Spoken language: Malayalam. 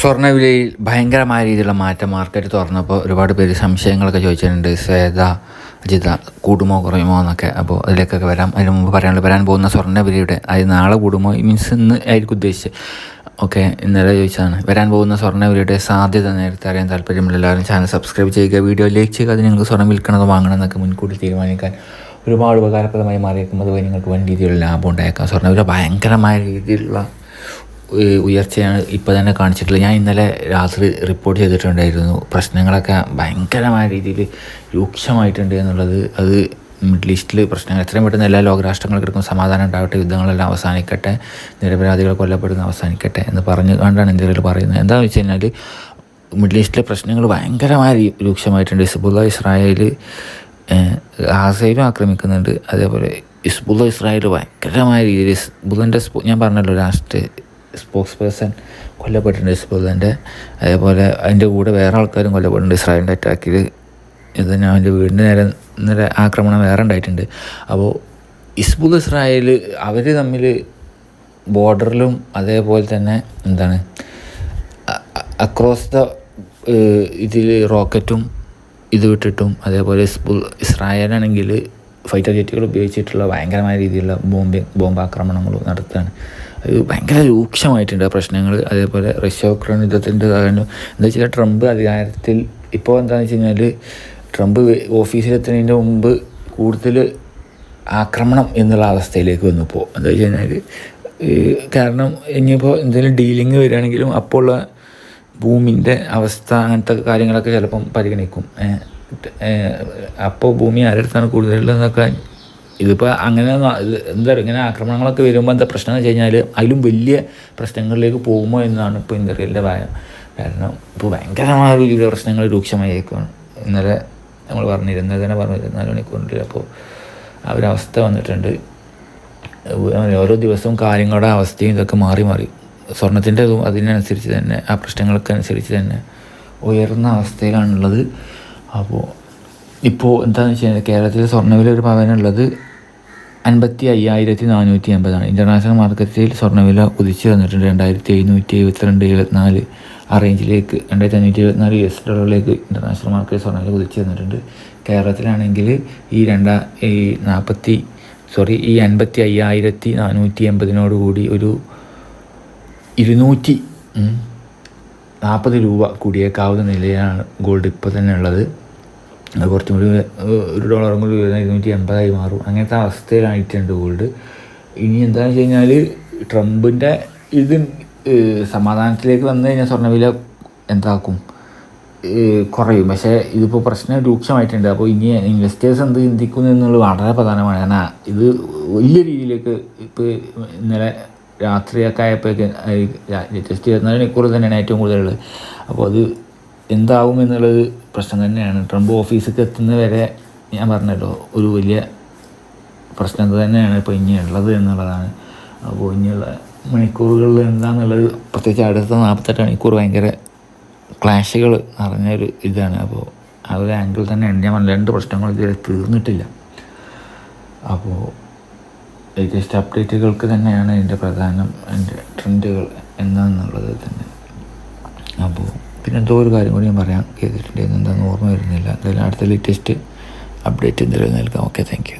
സ്വർണവിലയിൽ ഭയങ്കരമായ രീതിയിലുള്ള മാറ്റം മാർക്കറ്റ് തുറന്നപ്പോൾ ഒരുപാട് പേര് സംശയങ്ങളൊക്കെ ചോദിച്ചിട്ടുണ്ട്. ശ്വേത അജിത കൂടുമോ കുറയുമോ എന്നൊക്കെ. അപ്പോൾ അതിലേക്കൊക്കെ വരാം. അതിന് മുമ്പ് പറയാനുള്ള വരാൻ പോകുന്ന സ്വർണവിലയുടെ അത് നാളെ കൂടുമോ മീൻസ് ഇന്ന് ആയിരിക്കും ഉദ്ദേശിച്ച് ഓക്കെ ഇന്നലെ ചോദിച്ചതാണ്. വരാൻ പോകുന്ന സ്വർണവിലയുടെ സാധ്യത നേരത്തെ അറിയാൻ താല്പര്യമുള്ള എല്ലാവരും ചാനൽ സബ്സ്ക്രൈബ് ചെയ്യുക വീഡിയോ ലൈക്ക് ചെയ്യുക അത് നിങ്ങൾക്ക് സ്വർണം വിൽക്കണത് വാങ്ങണം എന്നൊക്കെ മുൻകൂട്ടി തീരുമാനിക്കാൻ ഒരുപാട് ഉപകാരപ്രദമായി മാറിയേക്കും. അതുവഴി നിങ്ങൾക്ക് വൻ രീതിയിലുള്ള ലാഭം ഉണ്ടായേക്കാം. സ്വർണവില ഭയങ്കരമായ രീതിയിലുള്ള ഉയർച്ചയാണ് ഇപ്പോൾ തന്നെ കാണിച്ചിട്ടുള്ളത്. ഞാൻ ഇന്നലെ രാത്രി റിപ്പോർട്ട് ചെയ്തിട്ടുണ്ടായിരുന്നു. പ്രശ്നങ്ങളൊക്കെ ഭയങ്കരമായ രീതിയിൽ രൂക്ഷമായിട്ടുണ്ട് എന്നുള്ളത്. അത് മിഡിൽ ഈസ്റ്റിൽ പ്രശ്നങ്ങൾ എത്രയും പെട്ടെന്ന് എല്ലാ ലോകരാഷ്ട്രങ്ങൾക്കും സമാധാനം ഉണ്ടാവട്ടെ യുദ്ധങ്ങളെല്ലാം അവസാനിക്കട്ടെ നിരപരാധികൾ കൊല്ലപ്പെടുന്ന അവസാനിക്കട്ടെ എന്ന് പറഞ്ഞു കൊണ്ടാണ് ഇന്ത്യയിൽ പറയുന്നത്. എന്താണെന്ന് വെച്ച് കഴിഞ്ഞാൽ മിഡിൽ ഈസ്റ്റിലെ പ്രശ്നങ്ങൾ ഭയങ്കരമായി രൂക്ഷമായിട്ടുണ്ട്. Hezbollah Israel ഗാസയിലും ആക്രമിക്കുന്നുണ്ട്. അതേപോലെ ഇസ്ബുള്ള ഇസ്രായേൽ ഭയങ്കരമായ രീതിയിൽ ഇസ്ബുള്ളന്റെ ഞാൻ പറഞ്ഞല്ലോ ലാസ്റ്റ് സ്പോക്സ് പേഴ്സൺ കൊല്ലപ്പെട്ടിട്ടുണ്ട് ഇസ്ബുള്ളന്റെ അതേപോലെ അതിന്റെ കൂടെ വേറെ ആൾക്കാരും കൊല്ലപ്പെട്ടിട്ടുണ്ട്. ഇസ്രായേലിന്റെ അറ്റാക്കിൽ ഇത് ഞാൻ എന്റെ വീടിന്റെ നേരെ നേരെ ആക്രമണം വേറെ ഉണ്ടായിട്ടുണ്ട്. അപ്പോൾ ഇസ്ബുൾ ഇസ്രായേൽ അവർ തമ്മിൽ ബോർഡറിലും അതേപോലെ തന്നെ എന്താണ് അക്രോസ് ദ ഇതിൽ റോക്കറ്റും ഇത് വിട്ടിട്ടും അതേപോലെ ഇസ്ബുൾ ഇസ്രായേലാണെങ്കിൽ ഫൈറ്റർ ജെറ്റുകൾ ഉപയോഗിച്ചിട്ടുള്ള ഭയങ്കരമായ രീതിയിലുള്ള ബോംബിങ് ബോംബാക്രമണങ്ങളും നടത്തുകയാണ്. ഭയങ്കര രൂക്ഷമായിട്ടുണ്ട് പ്രശ്നങ്ങൾ. അതേപോലെ റഷ്യ ഉക്രൈൻ യുദ്ധത്തിന്റെ കാരണം. എന്താ വെച്ചാൽ ട്രംപ് അധികാരത്തിൽ ഇപ്പോൾ എന്താണെന്ന് വെച്ച് കഴിഞ്ഞാൽ ട്രംപ് ഓഫീസിലെത്തുന്നതിന്റെ മുമ്പ് കൂടുതൽ ആക്രമണം എന്നുള്ള അവസ്ഥയിലേക്ക് വന്നു ഇപ്പോൾ. എന്താ വെച്ച് കഴിഞ്ഞാൽ കാരണം ഇനിയിപ്പോൾ എന്തെങ്കിലും ഡീലിങ് വരികയാണെങ്കിലും അപ്പോൾ ഉള്ള ഭൂമിന്റെ അവസ്ഥ അങ്ങനത്തെ കാര്യങ്ങളൊക്കെ ചിലപ്പം പരിഗണിക്കും. അപ്പോൾ ഭൂമി ആരടുത്താണ് കൂടുതലുള്ളതെന്നൊക്കെ ഇതിപ്പോൾ അങ്ങനെ എന്താ ഇങ്ങനെ ആക്രമണങ്ങളൊക്കെ വരുമ്പോൾ എന്താ പ്രശ്നം എന്ന് വെച്ച് കഴിഞ്ഞാൽ അതിലും വലിയ പ്രശ്നങ്ങളിലേക്ക് പോകുമോ എന്നാണ് ഇപ്പോൾ ഇന്ത്യയിലെ ഭയം കാരണം ഇപ്പോൾ ഭയങ്കരമായ രീതിയിലുള്ള പ്രശ്നങ്ങൾ രൂക്ഷമായേക്കാണ് ഇന്നലെ നമ്മൾ പറഞ്ഞിരുന്നത് തന്നെ പറഞ്ഞു ഇരുപത്തിനാല് മണിക്കൂറിൽ അപ്പോൾ ആ ഒരു അവസ്ഥ വന്നിട്ടുണ്ട്. ഓരോ ദിവസവും കാര്യങ്ങളുടെ അവസ്ഥയും ഇതൊക്കെ മാറി മാറി. സ്വർണത്തിന്റെ അതിനനുസരിച്ച് തന്നെ ആ പ്രശ്നങ്ങൾക്ക് അനുസരിച്ച് തന്നെ ഉയർന്ന അവസ്ഥയിലാണുള്ളത്. അപ്പോൾ ഇപ്പോൾ എന്താണെന്ന് വെച്ച് കഴിഞ്ഞാൽ കേരളത്തിൽ സ്വർണവില ഒരു പവനുള്ളത് അൻപത്തി അയ്യായിരത്തി നാനൂറ്റി അമ്പതാണ് ഇന്റർനാഷണൽ മാർക്കറ്റിൽ സ്വർണവില കുതിച്ചു വന്നിട്ടുണ്ട്. രണ്ടായിരത്തി എഴുന്നൂറ്റി എഴുപത്തിരണ്ട് എഴുപത്തിനാല് ആ റേഞ്ചിലേക്ക് രണ്ടായിരത്തി അഞ്ഞൂറ്റി എഴുപത്തിനാല് യു എസ് ഡോളറിലേക്ക് ഇന്റർനാഷണൽ മാർക്കറ്റ് സ്വർണവില കുതിച്ചു വന്നിട്ടുണ്ട്. കേരളത്തിലാണെങ്കിൽ ഈ രണ്ടാ ഈ നാൽപ്പത്തി സോറി ഈ അൻപത്തി അയ്യായിരത്തി നാനൂറ്റി എൺപതിനോട് കൂടി ഒരു ഇരുന്നൂറ്റി നാൽപ്പത് രൂപ കൂടിയേക്കാവുന്ന നിലയാണ് ഗോൾഡ് ഇപ്പോൾ തന്നെ ഉള്ളത്. അത് കുറച്ചും കൂടി ഒരു ഡോളറും കൂടി വരുന്ന ഇരുന്നൂറ്റി എൺപതായി മാറും. അങ്ങനത്തെ അവസ്ഥയിലായിട്ടുണ്ട് ഗോൾഡ് ഇനി എന്താണെന്ന് വെച്ച് കഴിഞ്ഞാൽ ട്രംപിന്റെ ഇത് സമാധാനത്തിലേക്ക് വന്നു കഴിഞ്ഞാൽ സ്വർണവില എന്താക്കും? കുറയും. പക്ഷേ ഇതിപ്പോൾ പ്രശ്നം രൂക്ഷമായിട്ടുണ്ട്. അപ്പോൾ ഇനി ഇൻവെസ്റ്റേഴ്സ് എന്ത് ചിന്തിക്കുന്നു എന്നുള്ളത് വളരെ പ്രധാനമാണ്. കാരണം ഇത് വലിയ രീതിയിലേക്ക് ഇപ്പോൾ ഇന്നലെ രാത്രിയൊക്കെ ആയപ്പോഴേക്ക് ജസ്റ്റ് ഇരുപത്തിനാല് തന്നെയാണ് ഏറ്റവും കൂടുതലുള്ളത്. അപ്പോൾ അത് എന്താവും എന്നുള്ളത് പ്രശ്നം തന്നെയാണ്. ട്രംപ് ഓഫീസിലേക്ക് എത്തുന്നത് വരെ ഞാൻ പറഞ്ഞല്ലോ ഒരു വലിയ പ്രശ്നം തന്നെയാണ് ഇപ്പോൾ ഇനി ഉള്ളത് എന്നുള്ളതാണ്. അപ്പോൾ ഇനിയുള്ള മണിക്കൂറുകളിൽ എന്താണെന്നുള്ളത് പ്രത്യേകിച്ച് അടുത്ത നാൽപ്പത്തെട്ട് മണിക്കൂർ ഭയങ്കര ക്ലാഷുകൾ നിറഞ്ഞൊരു ഇതാണ്. അപ്പോൾ ആ ഒരു ആംഗിൾ തന്നെയാണ് ഞാൻ രണ്ട് പ്രശ്നങ്ങളും ഇതുവരെ തീർന്നിട്ടില്ല. അപ്പോൾ ലേറ്റസ്റ്റ് അപ്ഡേറ്റുകൾക്ക് തന്നെയാണ് എന്റെ പ്രധാനം എന്റെ ട്രെൻഡുകൾ എന്താണെന്നുള്ളത് തന്നെ. അപ്പോൾ പിന്നെ എന്തോ ഒരു കാര്യം കൂടി ഞാൻ പറയാം കേട്ടിട്ടുണ്ടായിരുന്നു എന്താണെന്ന് ഓർമ്മ വരുന്നില്ല. എന്തായാലും അടുത്ത ലേറ്റസ്റ്റ് അപ്ഡേറ്റ് എന്തെങ്കിലും നൽകാം ഓക്കെ താങ്ക് യു